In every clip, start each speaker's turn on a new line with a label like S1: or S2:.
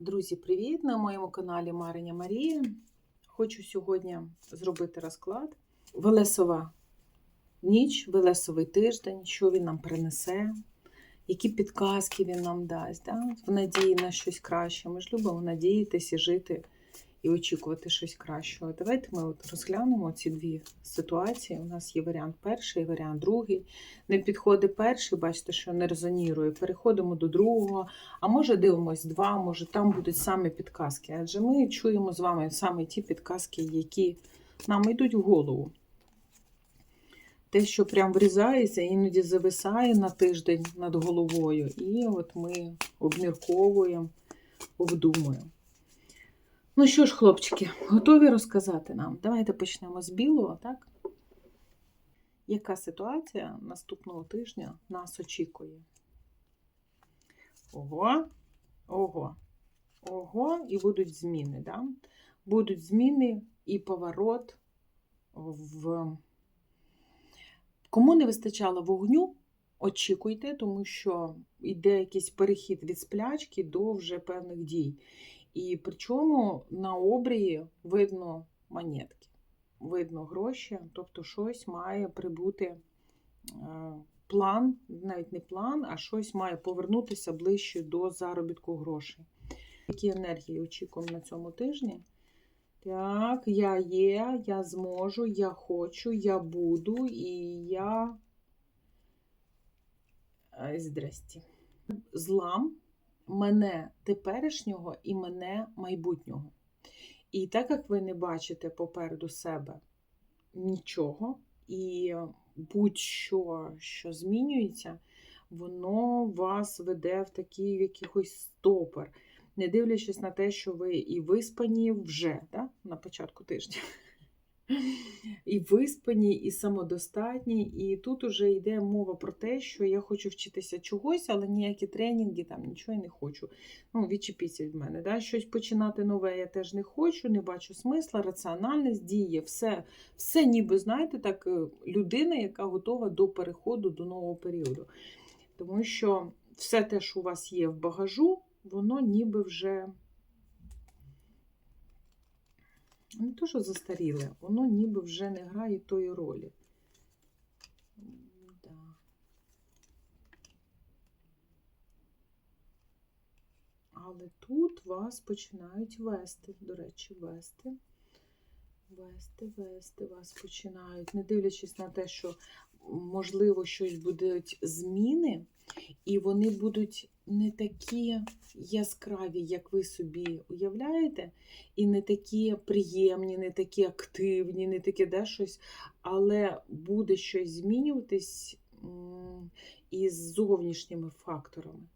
S1: Друзі, привіт! На моєму каналі Мариня Марія. Хочу сьогодні зробити розклад. Велесова ніч, Велесовий тиждень, що він нам принесе, які підказки він нам дасть, да? в надії на щось краще. Ми ж любимо надіятися, і жити і очікувати щось кращого. Давайте ми от розглянемо ці дві ситуації. У нас є варіант перший, варіант другий. Не підходить перший, бачите, що не резонірує. Переходимо до другого. А може дивимось два, може там будуть саме підказки. Адже ми чуємо з вами саме ті підказки, які нам йдуть в голову. Те, що прям врізається, іноді зависає на тиждень над головою. І от ми обмірковуємо, обдумуємо. Ну що ж, хлопчики, готові розказати нам? Давайте почнемо з білого, так? Яка ситуація наступного тижня нас очікує? Ого, ого, ого, і будуть зміни, да? Будуть зміни і поворот в. Кому не вистачало вогню, очікуйте, тому що йде якийсь перехід від сплячки до вже певних дій. І причому на обрії видно монетки, видно гроші, тобто щось має прибути е, план, навіть не план, а щось має повернутися ближче до заробітку грошей. Які енергії очікуємо на цьому тижні? Так, я є, я зможу, я хочу, я буду і я. Здрасті. Злам мене теперішнього і мене майбутнього. І так як ви не бачите попереду себе нічого, і будь-що, що змінюється, воно вас веде в такий якийсь стопор, не дивлячись на те, що ви і виспані вже да, на початку тижня. І виспані, і самодостатні. І тут уже йде мова про те, що я хочу вчитися чогось, але ніякі тренінги, там нічого я не хочу. Ну, відчепіться від мене. Да? Щось починати нове я теж не хочу, не бачу смисла, раціональність діє, все, все ніби, знаєте, так, е, людина, яка готова до переходу до нового періоду. Тому що все те, що у вас є в багажу, воно ніби вже. Не то, що застаріле, воно ніби вже не грає тої ролі. Да. Але тут вас починають вести, до речі, вести. Вести, вести вас починають, не дивлячись на те, що, можливо, щось будуть зміни, і вони будуть не такі яскраві, як ви собі уявляєте, і не такі приємні, не такі активні, не такі да, щось, але буде щось змінюватись із зовнішніми факторами.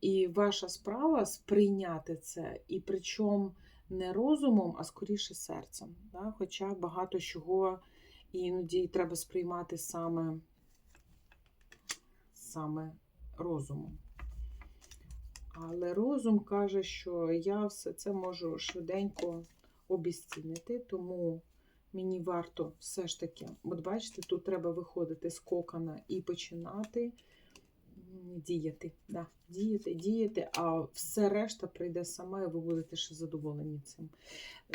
S1: І ваша справа сприйняти це, і причому не розумом, а скоріше серцем. Да? Хоча багато чого іноді треба сприймати саме, саме розумом. Але розум каже, що я все це можу швиденько обіцінити, тому мені варто все ж таки, от бачите, тут треба виходити з кокана і починати діяти. Да, Діяти, діяти, а все решта прийде сама, і ви будете ще задоволені цим.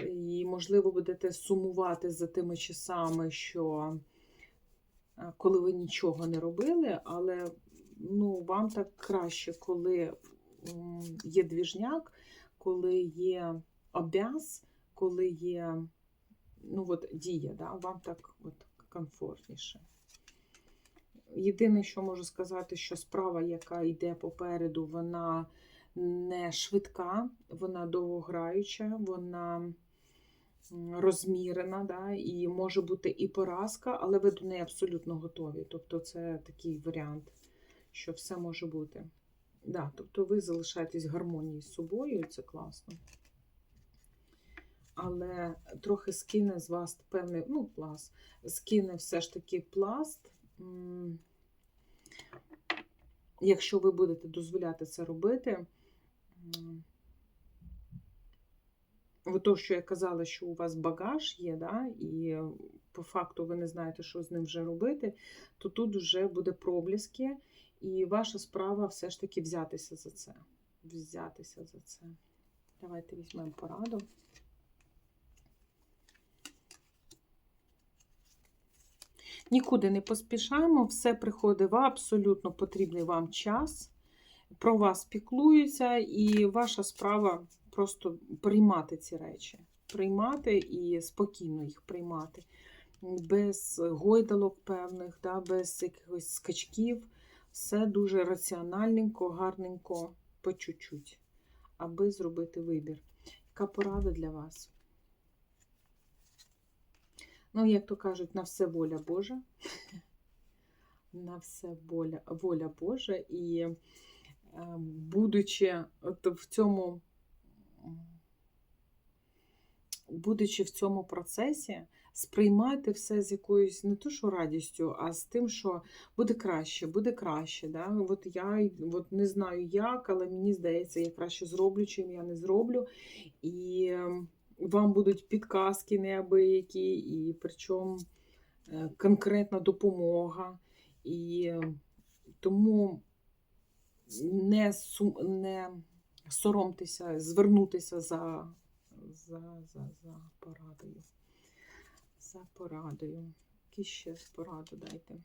S1: І, можливо, будете сумувати за тими часами, що коли ви нічого не робили, але ну, вам так краще, коли є двіжняк, коли є обяз, коли є ну, от, дія, да, вам так от, комфортніше. Єдине, що можу сказати, що справа, яка йде попереду, вона не швидка, вона довгограюча, вона розмірена, да, і може бути і поразка, але ви до неї абсолютно готові. Тобто, це такий варіант, що все може бути. Да, Тобто ви залишаєтесь в гармонії з собою, і це класно. Але трохи скине з вас певний, ну, пласт, скине все ж таки пласт. Якщо ви будете дозволяти це робити, то, що я казала, що у вас багаж є, да, і по факту ви не знаєте, що з ним вже робити, то тут вже буде пробліски, і ваша справа все ж таки взятися за це. Взятися за це. Давайте візьмемо пораду. Нікуди не поспішаємо, все приходить в абсолютно потрібний вам час. Про вас піклуються, і ваша справа просто приймати ці речі. Приймати і спокійно їх приймати. Без гойдалок певних, да, без якихось скачків. Все дуже раціональненько, гарненько, по чуть-чуть, аби зробити вибір. Яка порада для вас? Ну, як то кажуть, на все воля Божа. На все воля, воля Божа. І е, будучи от в цьому, будучи в цьому процесі, сприймайте все з якоюсь не то, що радістю, а з тим, що буде краще, буде краще. Да? От я от не знаю як, але мені здається, я краще зроблю, чим я не зроблю. І вам будуть підказки неабиякі, і причому е, конкретна допомога. І тому не сум, не соромтеся, звернутися за, за, за, за порадою. За порадою. Які ще пораду дайте.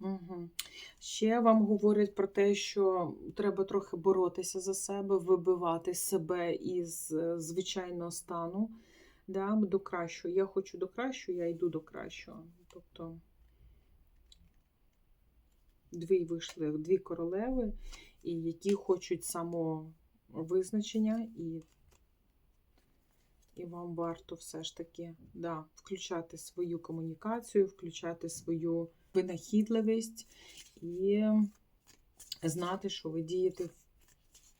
S1: Угу. Ще вам говорять про те, що треба трохи боротися за себе, вибивати себе із е, звичайного стану да, до кращого. Я хочу до кращого, я йду до кращого. Тобто дві вийшли, дві королеви, і які хочуть самовизначення, і і вам варто все ж таки да, включати свою комунікацію, включати свою винахідливість і знати, що ви дієте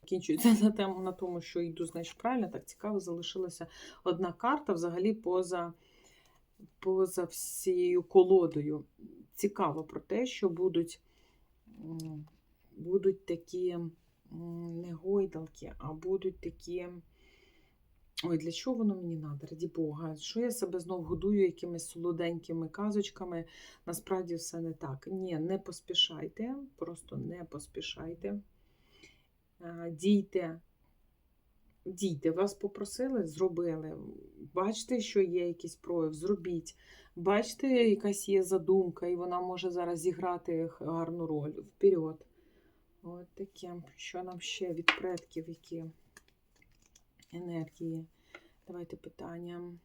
S1: Кінчується на тему на тому, що йду, значить, правильно, так цікаво, залишилася одна карта взагалі поза поза всією колодою. Цікаво про те, що будуть будуть такі не гойдалки, а будуть такі. Ой, для чого воно мені треба, раді Бога? Що я себе знов годую якимись солоденькими казочками? Насправді все не так. Ні, не поспішайте, просто не поспішайте. Дійте, дійте, вас попросили, зробили. Бачите, що є якийсь прояв, зробіть. Бачите, якась є задумка, і вона може зараз зіграти гарну роль. Вперед. От таке, що нам ще від предків, які енергії. Давайте питання.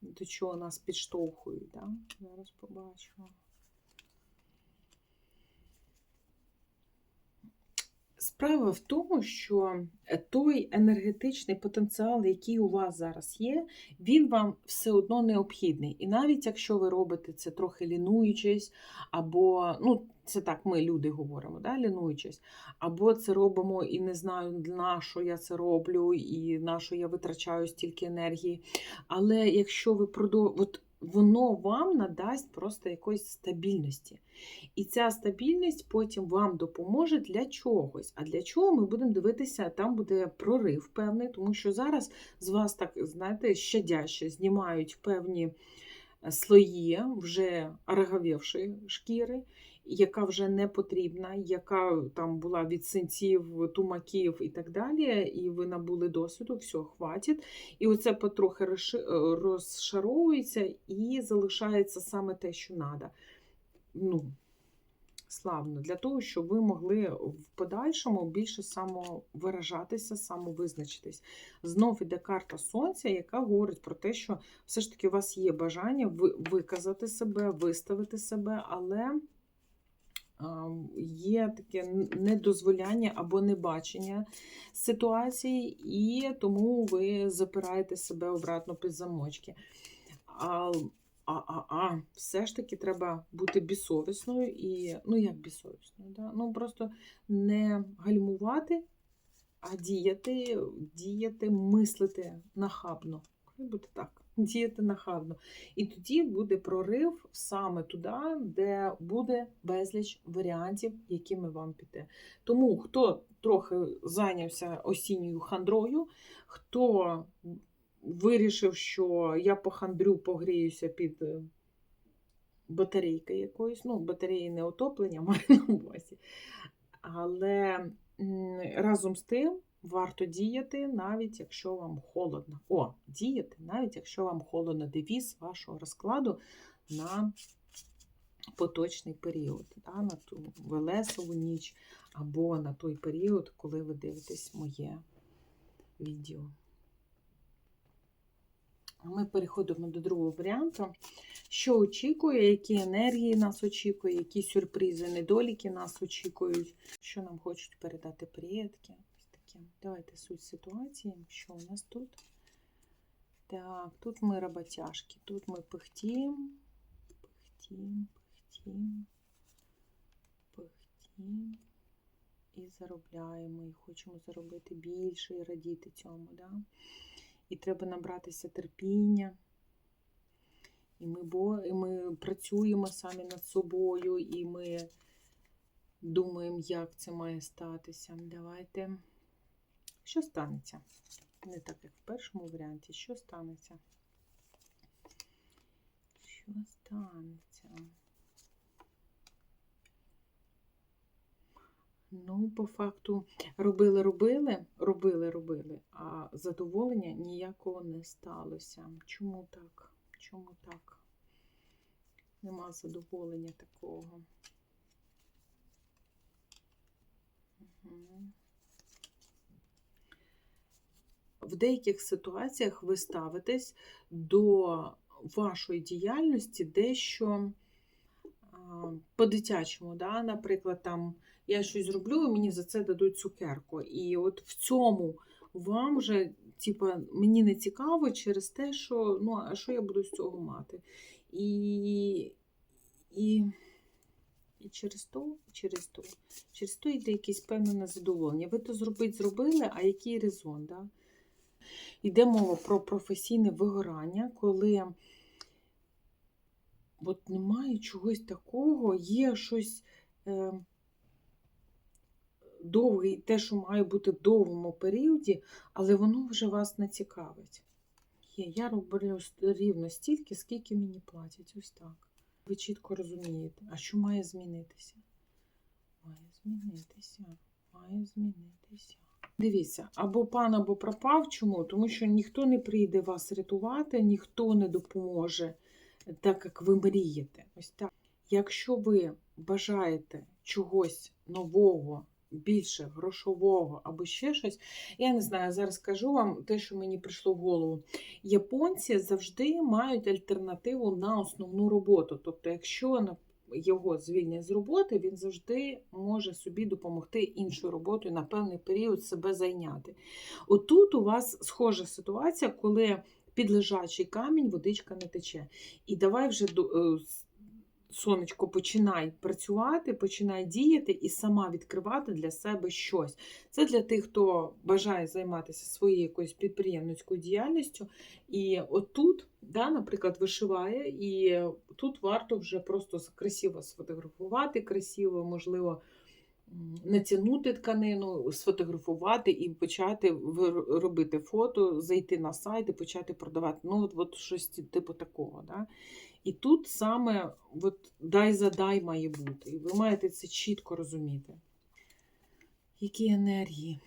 S1: До чого нас підштовхують, да? Зараз побачимо. Справа в тому, що е, той енергетичний потенціал, який у вас зараз є, він вам все одно необхідний. І навіть якщо ви робите це трохи лінуючись, або, ну, це так ми люди говоримо, да, лінуючись, або це робимо і не знаю, на що я це роблю, і на що я витрачаю стільки енергії. Але якщо ви продовжуєте, воно вам надасть просто якоїсь стабільності. І ця стабільність потім вам допоможе для чогось. А для чого ми будемо дивитися, там буде прорив певний, тому що зараз з вас так, знаєте, щадяще знімають певні е, слої вже ороговівшої шкіри яка вже не потрібна, яка там була від синців, тумаків і так далі, і ви набули досвіду, все, хватить. І оце потрохи е, розшаровується і залишається саме те, що треба. Ну, Славно, для того, щоб ви могли в подальшому більше самовиражатися, самовизначитись. Знов іде карта Сонця, яка говорить про те, що все ж таки у вас є бажання виказати себе, виставити себе, але є таке недозволяння або небачення ситуації, і тому ви запираєте себе обратно під замочки. А, а, а, а, все ж таки треба бути безсовісною і, ну як безсовісною, да? ну просто не гальмувати, а діяти, діяти, мислити нахабно. Хай буде так діяти нахабно. І тоді буде прорив саме туди, де буде безліч варіантів, якими вам піти. Тому хто трохи зайнявся осінньою хандрою, хто вирішив, що я похандрю, погріюся під батарейки якоїсь. Ну, батареї не отоплення, маю на увазі. Але разом з тим варто діяти, навіть якщо вам холодно. О, діяти, навіть якщо вам холодно, девіз вашого розкладу на поточний період, да, на ту Велесову ніч або на той період, коли ви дивитесь моє відео. Ми переходимо до другого варіанту. Що очікує, які енергії нас очікує, які сюрпризи, недоліки нас очікують, що нам хочуть передати предки. Таке. Давайте суть ситуації. Що у нас тут? Так, тут ми роботяжки, тут ми пихтім, пихтім, пихтім, пихтім. І заробляємо, і хочемо заробити більше і радіти цьому. Да? І треба набратися терпіння. І ми, бо, і ми працюємо самі над собою, і ми думаємо, як це має статися. Давайте. Що станеться? Не так, як в першому варіанті. Що станеться? Що станеться? Ну, по факту, робили, робили, робили, робили, а задоволення ніякого не сталося. Чому так? Чому так? Нема задоволення такого. Угу. В деяких ситуаціях ви ставитесь до вашої діяльності дещо по-дитячому. Да? Наприклад, там я щось зроблю, і мені за це дадуть цукерку. І от в цьому вам вже, типа, мені не цікаво через те, що ну, а що я буду з цього мати? І, і, і через то, через то, через то йде якесь певне незадоволення. Ви то зробити зробили, а який резон? Да? Йде мова про професійне вигорання, коли от немає чогось такого, є щось. Е, довгий, те, що має бути в довгому періоді, але воно вже вас не цікавить. Є, я роблю рівно стільки, скільки мені платять. Ось так. Ви чітко розумієте, а що має змінитися? Має змінитися, має змінитися. Дивіться, або пан, або пропав. Чому? Тому що ніхто не прийде вас рятувати, ніхто не допоможе, так як ви мрієте. Ось так. Якщо ви бажаєте чогось нового, більше грошового або ще щось. Я не знаю, зараз скажу вам те, що мені прийшло в голову. Японці завжди мають альтернативу на основну роботу. Тобто, якщо його звільнять з роботи, він завжди може собі допомогти іншою роботою на певний період себе зайняти. Отут у вас схожа ситуація, коли під лежачий камінь водичка не тече. І давай вже сонечко, починай працювати, починай діяти і сама відкривати для себе щось. Це для тих, хто бажає займатися своєю якоюсь підприємницькою діяльністю. І отут, да, наприклад, вишиває, і тут варто вже просто красиво сфотографувати, красиво, можливо. Натягнути тканину, сфотографувати і почати робити фото, зайти на сайт і почати продавати. Ну, от, от щось типу такого. Да? І тут саме от, дай задай має бути. І ви маєте це чітко розуміти. Які енергії?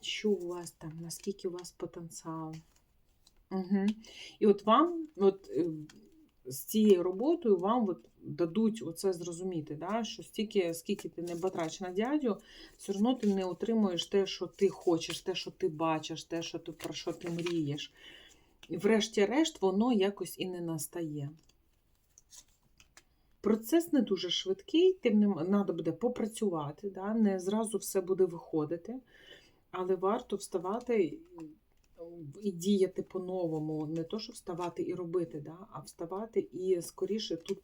S1: Що у вас там? Наскільки у вас потенціал? Угу. І от вам, от е, з цією роботою, вам от дадуть оце зрозуміти, да? що стільки, скільки ти не батрач на дядю, все одно ти не отримуєш те, що ти хочеш, те, що ти бачиш, те, що ти, про що ти мрієш. І врешті-решт, воно якось і не настає. Процес не дуже швидкий, тим не треба буде попрацювати, да? не зразу все буде виходити, але варто вставати і діяти по-новому. Не то, що вставати і робити, да? а вставати і скоріше тут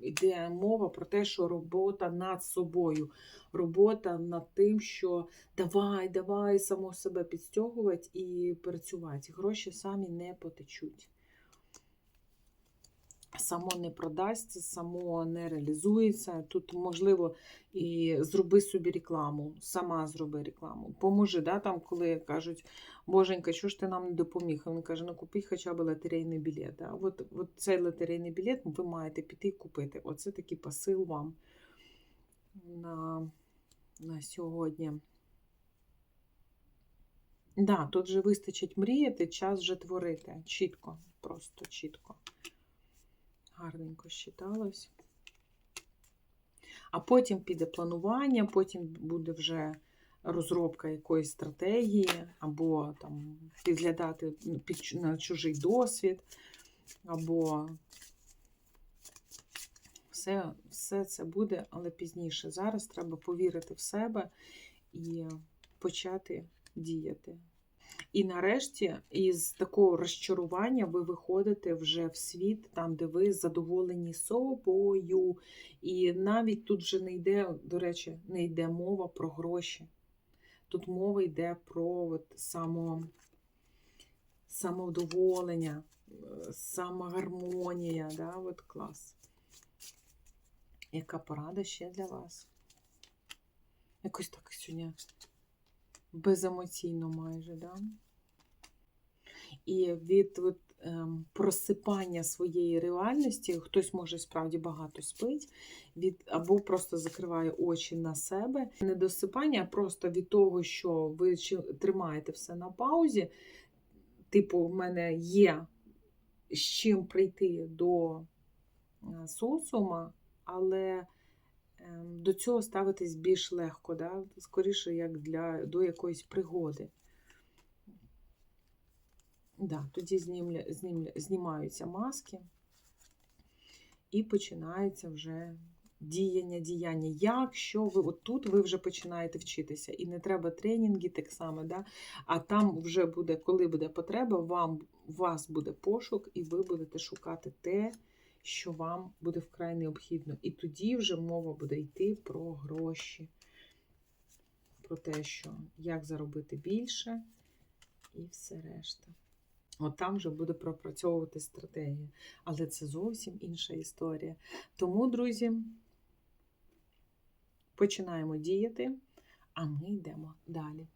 S1: йде мова про те, що робота над собою, робота над тим, що давай, давай само себе підстягувати і працювати. Гроші самі не потечуть. Само не продасться, само не реалізується. Тут, можливо, і зроби собі рекламу, сама зроби рекламу. Поможи, да, там, коли кажуть, Боженька, що ж ти нам не допоміг? Він каже, ну купіть хоча б лотерейний білет. Да? От, от цей лотерейний білет ви маєте піти і купити. Оце такий посил вам на, на сьогодні. Да, тут же вистачить мріяти, час вже творити. Чітко, просто чітко. Гарненько считалось. А потім піде планування, потім буде вже розробка якоїсь стратегії, або там підглядати під, на чужий досвід, або все, все це буде, але пізніше. Зараз треба повірити в себе і почати діяти. І нарешті із такого розчарування ви виходите вже в світ, там, де ви задоволені собою. І навіть тут вже не йде, до речі, не йде мова про гроші. Тут мова йде про от само, самовдоволення, е, самогармонія. Да? От клас. Яка порада ще для вас? Якось так сьогодні беземоційно майже, да? І від от, ем, просипання своєї реальності хтось може справді багато спить, від, або просто закриває очі на себе. Не досипання, а просто від того, що ви тримаєте все на паузі. Типу, в мене є з чим прийти до е, соціума, але до цього ставитись більш легко, да? скоріше, як для, до якоїсь пригоди. Да, тоді знімля, знімля, знімаються маски і починається вже діяння, діяння. Як, що ви, от тут ви вже починаєте вчитися. І не треба тренінги так само, да? а там вже буде, коли буде потреба, вам, у вас буде пошук, і ви будете шукати те, що вам буде вкрай необхідно. І тоді вже мова буде йти про гроші, про те, що як заробити більше і все решта. От там вже буде пропрацьовувати стратегія. Але це зовсім інша історія. Тому, друзі, починаємо діяти, а ми йдемо далі.